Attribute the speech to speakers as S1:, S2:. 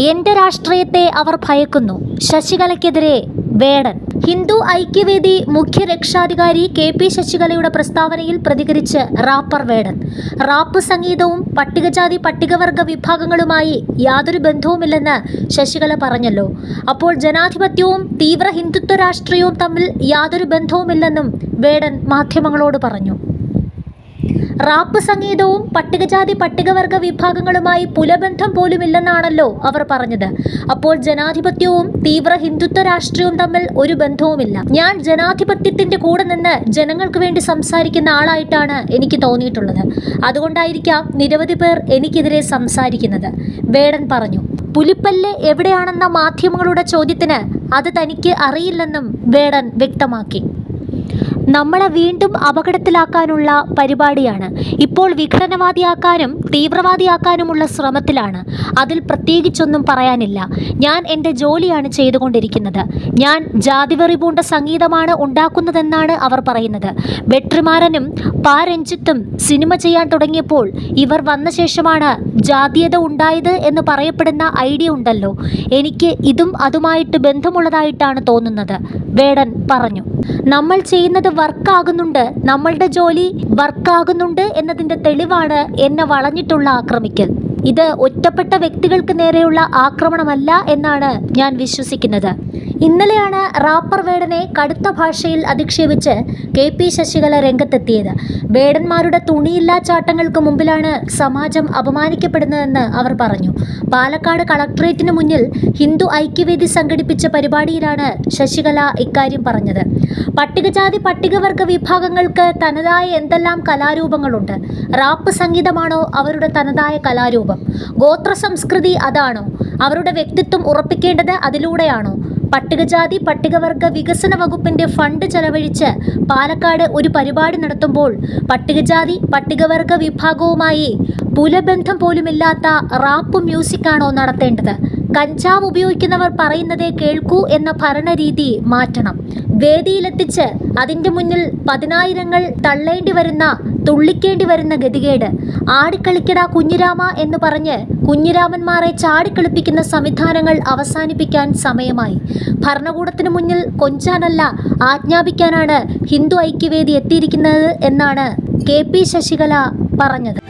S1: എന്റെ രാഷ്ട്രീയത്തെ അവർ ഭയക്കുന്നു. ശശികലയ്ക്കെതിരെ വേടൻ. ഹിന്ദു ഐക്യവേദി മുഖ്യ രക്ഷാധികാരി കെ പി ശശികലയുടെ പ്രസ്താവനയിൽ പ്രതികരിച്ച് റാപ്പർ വേടൻ. റാപ്പ് സംഗീതവും പട്ടികജാതി പട്ടികവർഗ വിഭാഗങ്ങളുമായി യാതൊരു ബന്ധവുമില്ലെന്ന് ശശികല പറഞ്ഞല്ലോ. അപ്പോൾ ജനാധിപത്യവും തീവ്ര ഹിന്ദുത്വ രാഷ്ട്രീയവും തമ്മിൽ യാതൊരു ബന്ധവുമില്ലെന്നും വേടൻ മാധ്യമങ്ങളോട് പറഞ്ഞു. റാപ്പ് സംഗീതവും പട്ടികജാതി പട്ടികവർഗ വിഭാഗങ്ങളുമായി പുലബന്ധം പോലുമില്ലെന്നാണല്ലോ അവർ പറഞ്ഞത്. അപ്പോൾ ജനാധിപത്യവും തീവ്ര ഹിന്ദുത്വ രാഷ്ട്രീയവും തമ്മിൽ ഒരു ബന്ധവുമില്ല. ഞാൻ ജനാധിപത്യത്തിന്റെ കൂടെ നിന്ന് ജനങ്ങൾക്ക് വേണ്ടി സംസാരിക്കുന്ന ആളായിട്ടാണ് എനിക്ക് തോന്നിയിട്ടുള്ളത്. അതുകൊണ്ടായിരിക്കാം നിരവധി പേർ എനിക്കെതിരെ സംസാരിക്കുന്നത്. വേടൻ പറഞ്ഞു പുലിപ്പല്ല് എവിടെയാണെന്ന മാധ്യമങ്ങളുടെ ചോദ്യത്തിന് അത് തനിക്ക് അറിയില്ലെന്നും വേടൻ വ്യക്തമാക്കി. നമ്മളെ വീണ്ടും അപകടത്തിലാക്കാനുള്ള പരിപാടിയാണ്. ഇപ്പോൾ വിഘടനവാദിയാക്കാനും തീവ്രവാദിയാക്കാനുമുള്ള ശ്രമത്തിലാണ്. അതിൽ പ്രത്യേകിച്ചൊന്നും പറയാനില്ല. ഞാൻ എന്റെ ജോലിയാണ് ചെയ്തുകൊണ്ടിരിക്കുന്നത്. ഞാൻ ജാതിവെറി പൂണ്ട സംഗീതമാണ് ഉണ്ടാക്കുന്നതെന്നാണ് അവർ പറയുന്നത്. വെട്രിമാരനും പാ രഞ്ജിത്തും സിനിമ ചെയ്യാൻ തുടങ്ങിയപ്പോൾ ഇവർ വന്ന ശേഷമാണ് ജാതീയത ഉണ്ടായത് എന്ന് പറയപ്പെടുന്ന ഐഡിയ ഉണ്ടല്ലോ. എനിക്ക് ഇതും അതുമായിട്ട് ബന്ധമുള്ളതായിട്ടാണ് തോന്നുന്നത്. വേടൻ പറഞ്ഞു. നമ്മൾ ചെയ്യുന്നത് വർക്കാകുന്നുണ്ട്. നമ്മളുടെ ജോലി വർക്കാകുന്നുണ്ട് എന്നതിന്റെ തെളിവാണ് എന്നെ വളഞ്ഞിട്ടുള്ള ആക്രമിക്കൽ. ഇത് ഒറ്റപ്പെട്ട വ്യക്തികൾക്ക് നേരെയുള്ള ആക്രമണമല്ല എന്നാണ് ഞാൻ വിശ്വസിക്കുന്നത്. ഇന്നലെയാണ് റാപ്പർ വേടനെ കടുത്ത ഭാഷയിൽ അധിക്ഷേപിച്ച് കെ പി ശശികല രംഗത്തെത്തിയത്. വേടന്മാരുടെ തുണിയില്ലാ ചാട്ടങ്ങൾക്ക് മുമ്പിലാണ് സമാജം അപമാനിക്കപ്പെടുന്നതെന്ന് അവർ പറഞ്ഞു. പാലക്കാട് കളക്ടറേറ്റിന് മുന്നിൽ ഹിന്ദു ഐക്യവേദി സംഘടിപ്പിച്ച പരിപാടിയിലാണ് ശശികല ഇക്കാര്യം പറഞ്ഞത്. പട്ടികജാതി പട്ടികവർഗ വിഭാഗങ്ങൾക്ക് തനതായ എന്തെല്ലാം കലാരൂപങ്ങളുണ്ട്? റാപ്പ് സംഗീതമാണോ അവരുടെ തനതായ കലാരൂപം? ഗോത്ര സംസ്കൃതി അതാണോ? അവരുടെ വ്യക്തിത്വം ഉറപ്പിക്കേണ്ടത് അതിലൂടെയാണോ? പട്ടികജാതി പട്ടികവർഗ വികസന വകുപ്പിന്റെ ഫണ്ട് ചെലവഴിച്ച് പാലക്കാട് ഒരു പരിപാടി നടത്തുമ്പോൾ പട്ടികജാതി പട്ടികവർഗ വിഭാഗവുമായി പുലബന്ധം പോലുമില്ലാത്ത റാപ്പ് മ്യൂസിക്കാണോ നടത്തേണ്ടത്? കഞ്ചാവ് ഉപയോഗിക്കുന്നവർ പറയുന്നതേ കേൾക്കൂ എന്ന ഭരണരീതി മാറ്റണം. വേദിയിലെത്തിച്ച് അതിന്റെ മുന്നിൽ പതിനായിരങ്ങൾ തള്ളേണ്ടി വരുന്ന തുള്ളിക്കേണ്ടി വരുന്ന ഗതികേട്. ആടിക്കളിക്കടാ കുഞ്ഞിരാമ എന്ന് പറഞ്ഞ് കുഞ്ഞിരാമന്മാരെ ചാടിക്കളിപ്പിക്കുന്ന സംവിധാനങ്ങൾ അവസാനിപ്പിക്കാൻ സമയമായി. ഭരണകൂടത്തിന് മുന്നിൽ കൊഞ്ചാനല്ല ആജ്ഞാപിക്കാനാണ് ഹിന്ദു ഐക്യവേദി എത്തിയിരിക്കുന്നത് എന്നാണ് കെ പി ശശികല പറഞ്ഞത്.